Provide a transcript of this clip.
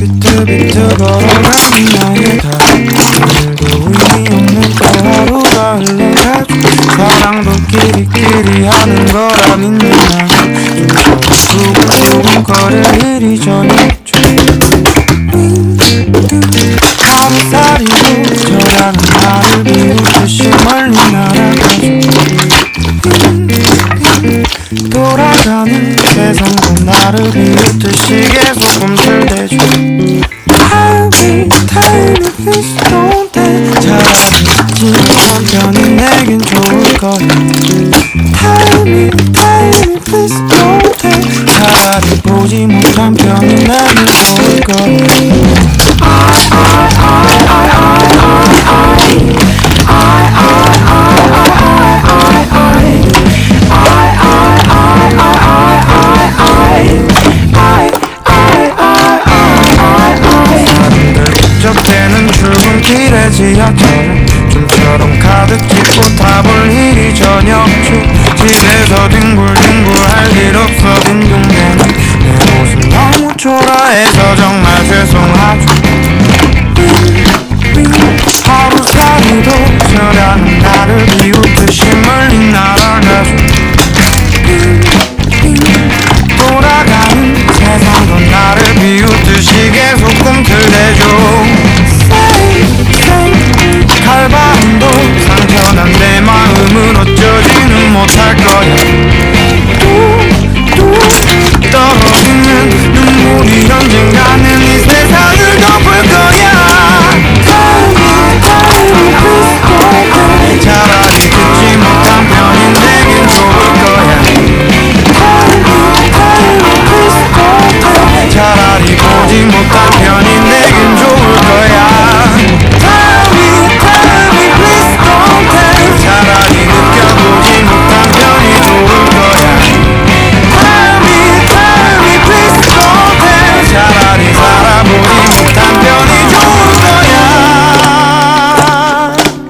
비틀비틀 걸어가는 나의 다리들도 의미 없는 또 하루가 흘러가고 사랑도 끼리끼리 하는 거라 믿는 나는 두근두근 거릴 일이 전혀 저라는 나를 비웃듯이 멀리 날아가죠 돌아가는 세상도 나를 비웃듯이 계속 꿈틀대죠 Time, time, please don't take 차라리 지나온 편이 내겐 좋을 거야 Time, time, please don't take 차라리 보지 못한 편이 내겐 좋을 거야 길의 지하철은 좀처럼 가득 짚고 타볼 일이 없죠 집에서 뒹굴뒹굴 할일 없어. 빈둥대는 내 모습 너무 초라해서 정말 죄송하죠